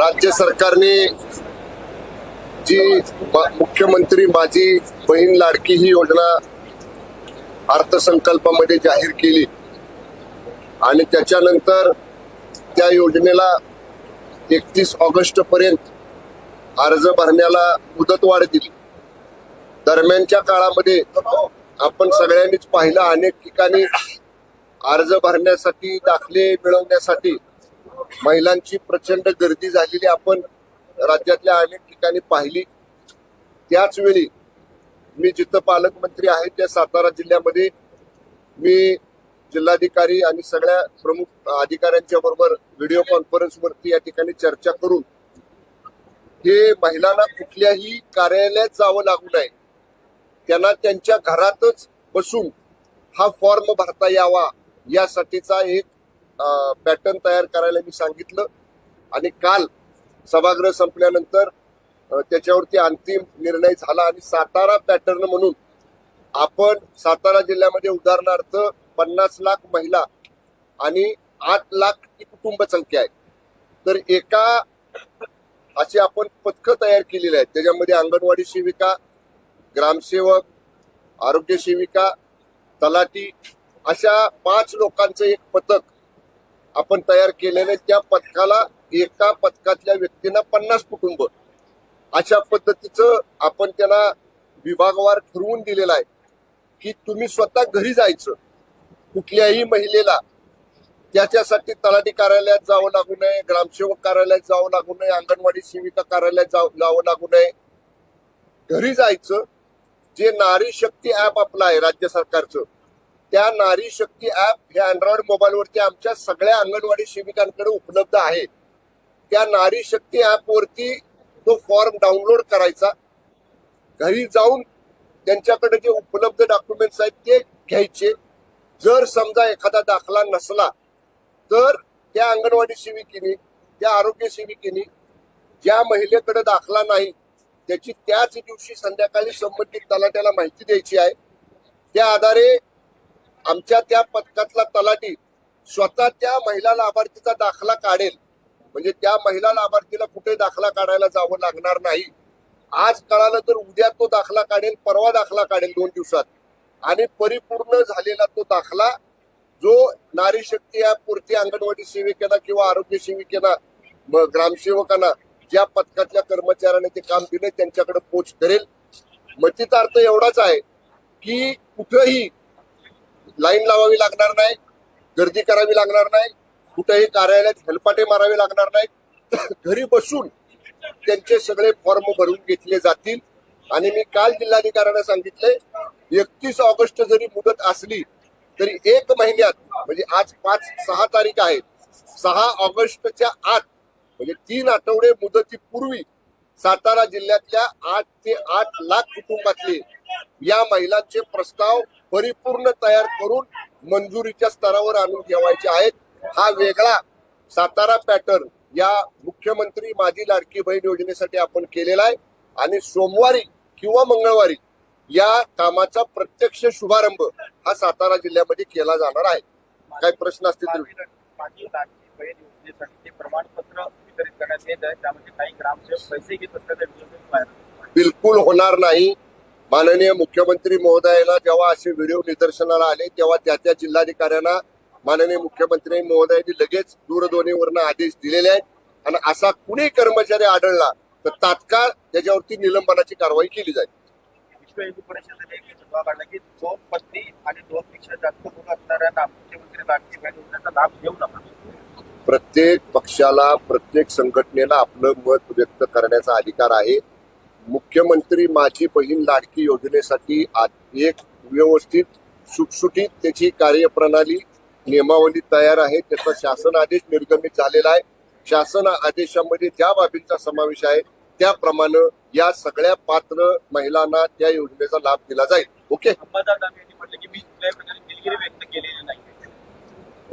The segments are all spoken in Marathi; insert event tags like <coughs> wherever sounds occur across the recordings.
राज्य सरकारने जी मुख्यमंत्री माझी बहीण लाडकी ही योजना अर्थसंकल्पामध्ये जाहीर केली. आणि त्याच्यानंतर त्या योजनेला एकतीस ऑगस्ट पर्यंत अर्ज भरण्याला मुदतवाढ दिली. दरम्यानच्या काळामध्ये आपण सगळ्यांनीच पाहिलं अनेक ठिकाणी अर्ज भरण्यासाठी दाखले मिळवण्यासाठी महिलांची प्रचंड गर्दी झालेली आपण राज्यातल्या अनेक ठिकाणी पाहिली. त्याचवेळी मी जिथं पालकमंत्री आहे त्या सातारा जिल्ह्यामध्ये मी जिल्हाधिकारी आणि सगळ्या प्रमुख अधिकाऱ्यांच्या बरोबर व्हिडिओ कॉन्फरन्सवरती या ठिकाणी चर्चा करून हे महिलांना कुठल्याही कार्यालयात जावं लागू नये. त्यांना त्यांच्या घरातच बसून हा फॉर्म भरता यावा. यासाठीचा एक पॅटर्न तयार करायला मी सांगितलं. आणि काल सभागृह संपल्यानंतर त्याच्यावरती अंतिम निर्णय झाला आणि सातारा पॅटर्न म्हणून आपण सातारा जिल्ह्यामध्ये उदाहरणार्थ पन्नास लाख महिला आणि आठ लाख ही कुटुंब संख्या आहे. तर एका अशी आपण पथकं तयार केलेली आहेत. त्याच्यामध्ये अंगणवाडी सेविका ग्रामसेवक आरोग्य सेविका तलाठी अशा पाच लोकांचं एक पथक आपण तयार केलेलं त्या पथकाला एका पथकातल्या व्यक्तींना पन्नास कुटुंब. अशा पद्धतीचं आपण त्याला विभागवार ठरवून दिलेलं आहे की तुम्ही स्वतः घरी जायचं. कुठल्याही महिलेला त्याच्यासाठी तलाठी कार्यालयात जावं लागू नये ग्रामसेवक कार्यालयात जावं लागू नये अंगणवाडी सेविका कार्यालयात जावं जावं लागू नये. घरी जायचं. जे नारी शक्ती ऍप आपलं आहे राज्य सरकारचं त्या नारी शक्ती ऍप हे अँड्रॉइड मोबाईलवरती आमच्या सगळ्या अंगणवाडी सेविकांकडे उपलब्ध आहे. त्या नारी शक्ती ऍपवरती तो फॉर्म डाउनलोड करायचा. घरी जाऊन त्यांच्याकडे जे उपलब्ध डॉक्युमेंट्स आहेत ते घ्यायचे. जर समजा एखादा दाखला नसला तर त्या अंगणवाडी सेविकेने त्या आरोग्य सेविकेने ज्या महिलेकडे दाखला नाही त्याची त्याच दिवशी संध्याकाळी संबंधित तलाट्याला माहिती द्यायची आहे. त्या आधारे आमच्या त्या पथकातला तलाठी स्वतः त्या महिला लाभार्थीचा दाखला काढेल. म्हणजे त्या महिला लाभार्थीला कुठे दाखला काढायला जावं लागणार नाही. आज कळालं तर उद्या तो दाखला काढेल परवा दाखला काढेल दोन दिवसात. आणि परिपूर्ण झालेला तो दाखला जो नारी शक्ती पुरती अंगणवाडी सेविकेला किंवा आरोग्य सेविकेला ग्रामसेवकांना ज्या पथकातल्या कर्मचाऱ्याने ते काम दिले त्यांच्याकडे पोच करेल मतीचा अर्थ एवढाच आहे की कुठंही लाईन लावावी लागणार नाही गर्दी करावी लागणार नाही कुठेही कार्यालयात हेलपाटे मारावे लागणार नाही. <coughs> घरी बसून त्यांचे सगळे फॉर्म भरून घेतले जातील. आणि मी काल जिल्हाधिकाऱ्यांना सांगितले एकतीस ऑगस्ट जरी मुदत असली तरी एक महिन्यात म्हणजे आज पाच सहा तारीख आहे सहा ऑगस्टच्या आत म्हणजे तीन आठवडे मुदतीपूर्वी सातारा जिल्ह्यातल्या आठ ते आठ लाख कुटुंबातले या महिलांचे प्रस्ताव परिपूर्ण तयार करून मंजुरीच्या स्तरावर आणून ठेवायचे आहेत. हा वेगळा सातारा पॅटर्न या मुख्यमंत्री माझी लाडकी बहीण योजनेसाठी आपण केलेला आहे. आणि सोमवारी किंवा मंगळवारी या कामाचा प्रत्यक्ष शुभारंभ हा सातारा जिल्ह्यामध्ये केला जाणार आहे. काही प्रश्न असतील बहीण योजनेसाठी ते प्रमाणपत्र वितरित करण्यात येत आहे त्यामध्ये काही ग्रामसेवक पैसे घेत असल्याचा. बिलकुल होणार नाही. माननीय मुख्यमंत्री महोदयाला जेव्हा असे व्हिडिओ निदर्शनाला आले तेव्हा त्या त्या जिल्हाधिकाऱ्यांना माननीय मुख्यमंत्री महोदयांनी लगेच दूरध्वनीवरनं आदेश दिलेले आहेत. आणि असा कुणी कर्मचारी आढळला तर तात्काळ त्याच्यावरती निलंबनाची कारवाई केली जाईल. विश्व हिंदू परिषदेने एक ठराव काढला की दोन पत्नी आणि दोन पेक्षा जास्त मुलं असणाऱ्यांना मुख्यमंत्री लाडकी योजनेचा लाभ घेऊ नका. प्रत्येक पक्षाला प्रत्येक संघटनेला आपलं मत व्यक्त करण्याचा अधिकार आहे. मुख्यमंत्री माझी बहीण लाडकी योजनेसाठी आज एक व्यवस्थित सुटसुटीत त्याची कार्यप्रणाली नियमावली तयार आहे. त्याचा शासन आदेश निर्गमित झालेला आहे. शासन आदेशामध्ये ज्या बाबींचा समावेश आहे त्याप्रमाणे या सगळ्या पात्र महिलांना त्या योजनेचा लाभ दिला जाईल. ओके अंबादास दानवे यांनी म्हटलं की मी कुठल्याही प्रकारे दिलगिरी व्यक्त केलेली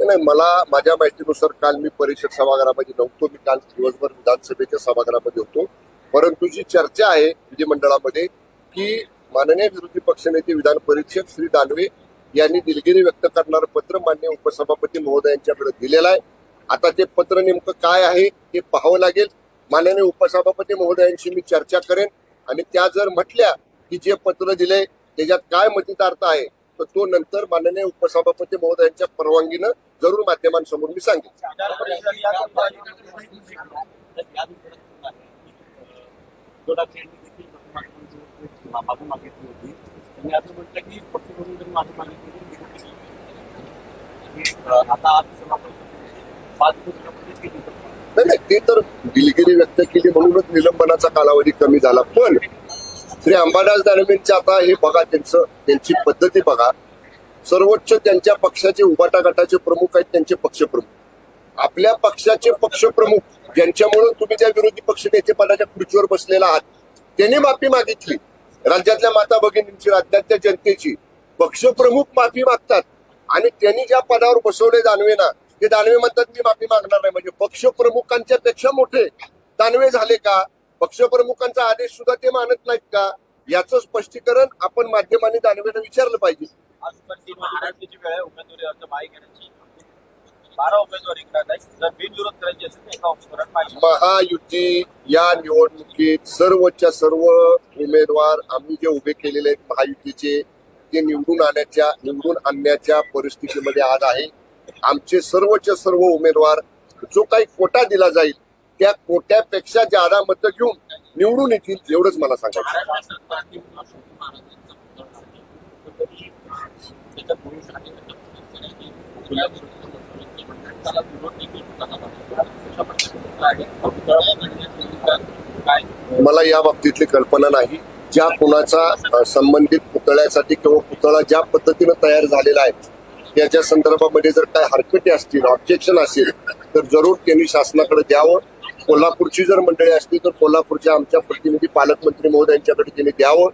नाही मला माझ्या माहितीनुसार काल मी परिषद सभागृहामध्ये नव्हतो. मी काल दिवसभर विधानसभेच्या सभागृहामध्ये होतो. परंतु जी चर्चा आहे विधिमंडळामध्ये की माननीय विरोधी पक्षनेते विधान परिषद श्री दानवे यांनी दिलगिरी व्यक्त करणारं पत्र मान्य उपसभापती महोदयांच्याकडे दिलेलं आहे. आता ते पत्र नेमकं काय आहे ते पाहावं लागेल. माननीय उपसभापती महोदयांशी मी चर्चा करेन. आणि त्या जर म्हटल्या की जे पत्र दिले त्याच्यात काय मतितार्थ आहे तर तो नंतर माननीय उपसभापती महोदयांच्या परवानगीनं जरूर माध्यमांसमोर मी सांगेन. नाही नाही ते तर दिलगिरी व्यक्त केली म्हणूनच निलंबनाचा कालावधी कमी झाला. पण श्री अंबादास दानवेंचे आता हे बघा त्यांचं त्यांची पद्धती बघा. सर्वोच्च त्यांच्या पक्षाचे उबाटा गटाचे प्रमुख आहेत त्यांचे पक्षप्रमुख. आपल्या पक्षाचे पक्षप्रमुख ज्यांच्यामुळे तुम्ही त्या विरोधी पक्ष नेतेपदाच्या खुर्चीवर बसलेला आहात त्यांनी माफी मागितली. राज्यातल्या माता भगिनींची राज्यातल्या जनतेची. पक्षप्रमुख माफी मागतात. आणि त्यांनी ज्या पदावर बसवले दानवे ना ते दानवे म्हणतात मी माफी मागणार नाही. म्हणजे पक्षप्रमुखांच्या पेक्षा मोठे. दानवे झाले का? पक्षप्रमुखांचा आदेश सुद्धा ते मानत नाहीत का? याचं स्पष्टीकरण आपण माध्यमांनी दानवेनं विचारलं पाहिजे. आज पण महाराष्ट्राची वेळ आहे. उमेदवारी अर्ज मागे घेण्याची. बारा उमेदवारी करत आहे जर बिनविरोध करायची असेल तर एका उमेदवारात पाहिजे महायुती या निवडणुकीत सर्वच्या सर्व उमेदवार आम्ही जे उभे केलेले आहेत महायुतीचे ते निवडून आणण्याच्या निवडून आणण्याच्या परिस्थितीमध्ये आज आहे. आमचे सर्वच्या सर्व उमेदवार जो काही कोटा दिला जाईल त्या कोट्यापेक्षा जादा मतं घेऊन निवडून येतील एवढंच मला सांगायचं मला या बाबतीतली कल्पना नाही. ज्या कुणाचा संबंधित पुतळ्यासाठी किंवा पुतळा ज्या पद्धतीनं तयार झालेला आहे त्याच्या संदर्भामध्ये जर काय हरकती असतील ऑब्जेक्शन असेल तर जरूर त्यांनी शासनाकडे द्यावं. कोल्हापूरची जर मंडळी असतील तर कोल्हापूरच्या आमच्या प्रतिनिधी पालकमंत्री महोदयांच्याकडे त्यांनी द्यावं.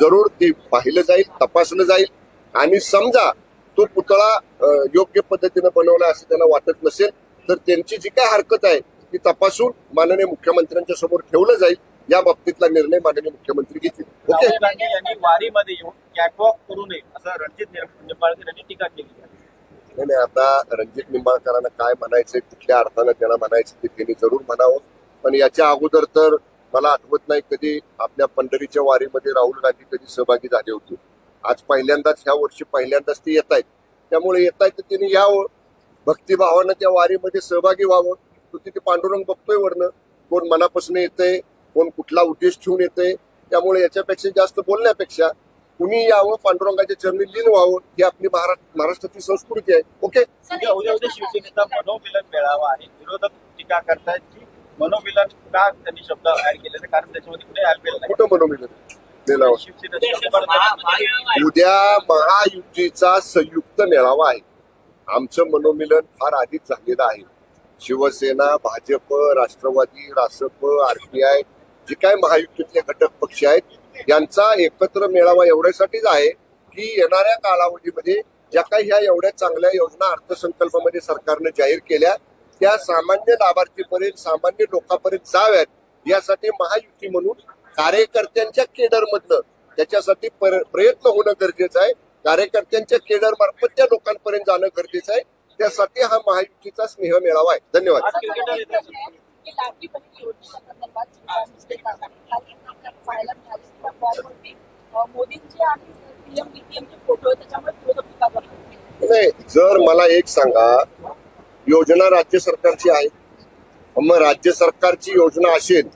जरूर ते पाहिलं जाईल तपासलं जाईल. आणि समजा तो पुतळा योग्य पद्धतीनं बनवला असं त्यांना वाटत नसेल तर त्यांची जी काय हरकत आहे ती तपासून माननीय मुख्यमंत्र्यांच्या समोर ठेवलं जाईल. या बाबतीतला निर्णय माननीय मुख्यमंत्री घेतील. ओके? वारीमध्ये येऊन कॅटवॉक करू नये असं रणजित निंबाळकर यांनी टीका केली नाही नाही आता रणजित निंबाळकरांना काय म्हणायचंय कुठल्या अर्थानं त्यांना म्हणायचं ते त्यांनी जरूर म्हणावं. पण याच्या अगोदर तर मला आठवत नाही कधी आपल्या पंढरीच्या वारीमध्ये राहुल गांधी कधी सहभागी झाले होते. आज पहिल्यांदाच ह्या वर्षी पहिल्यांदाच ते येत आहेत त्यामुळे येत आहेत तर त्यांनी यावं भक्तिभावानं त्या वारीमध्ये सहभागी व्हावं. तो तिथे पांडुरंग बघतोय वरनं. कोण मनापासून येतंय कोण कुठला उद्देश ठेवून येतंय. त्यामुळे याच्यापेक्षा जास्त बोलण्यापेक्षा कुणी यावं पांडुरंगाच्या चरणी लीन व्हावं ही आपली महाराष्ट्र महाराष्ट्राची संस्कृती आहे. ओके? उद्या शिवसेनेचा मनोमिलन मेळावा आहे. विरोधक टीका करतायत की मनोमिलन का त्यांनी शब्द ऍड केले कारण त्याच्यामध्ये कुठे ऍड केलं कुठं बनवलेलं लिलाव उद्या महायुतीचा संयुक्त मेळावा आहे. आमचं मनोमिलन फार आधीच झालेलं आहे. शिवसेना भाजप राष्ट्रवादी रासप आरपीआय जे काय महायुतीतले घटक पक्ष आहेत यांचा एकत्र मेळावा एवढ्यासाठीच आहे की येणाऱ्या कालावधीमध्ये ज्या काही ह्या एवढ्या चांगल्या योजना अर्थसंकल्पामध्ये सरकारने जाहीर केल्या त्या सामान्य लाभार्थीपर्यंत सामान्य लोकांपर्यंत जाव्यात यासाठी महायुती म्हणून कार्यकर्त्यांच्या केडरमधलं त्याच्यासाठी पर- प्रयत्न होणं गरजेचं आहे. कार्यकर्त्यांच्या केडर मार्फत त्या लोकांपर्यंत जाणं गरजेचं आहे त्यासाठी हा महायुतीचा स्नेह मेळावा आहे. धन्यवाद. नाही जर मला एक सांगा योजना राज्य सरकारची आहे. मग राज्य सरकारची योजना असेल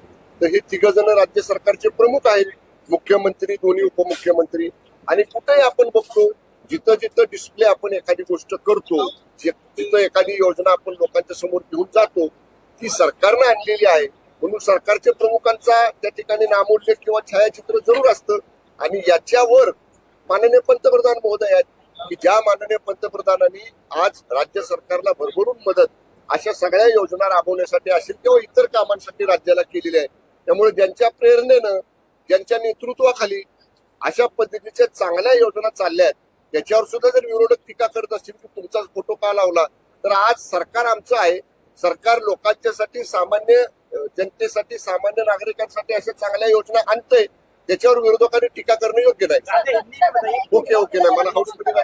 तर हे तिघ जण राज्य सरकारचे प्रमुख आहेत. मुख्यमंत्री दोन्ही उपमुख्यमंत्री. आणि कुठेही आपण बघतो जिथं जिथं डिस्प्ले आपण एखादी गोष्ट करतो जिथं एखादी योजना आपण लोकांच्या समोर घेऊन जातो ती सरकारनं आणलेली आहे. म्हणून सरकारच्या प्रमुखांचा त्या ठिकाणी नामोल्लेख किंवा छायाचित्र जरूर असतं. आणि याच्यावर माननीय पंतप्रधान महोदय आहेत की ज्या माननीय पंतप्रधानांनी आज राज्य सरकारला भरभरून मदत अशा सगळ्या योजना राबवण्यासाठी असेल किंवा इतर कामांसाठी राज्याला केलेली आहे त्यामुळे ज्यांच्या प्रेरणेनं ज्यांच्या नेतृत्वाखाली अशा पद्धतीच्या चांगल्या योजना चालल्या आहेत त्याच्यावर सुद्धा जर विरोधक टीका करत असतील की तुमचा फोटो का लावला तर आज सरकार आमचं आहे. सरकार लोकांच्यासाठी सामान्य जनतेसाठी सामान्य नागरिकांसाठी अशा चांगल्या योजना आणतंय. त्याच्यावर विरोधकांनी टीका करणं योग्य नाही. ओके ओके नाही मला हाऊसमध्ये.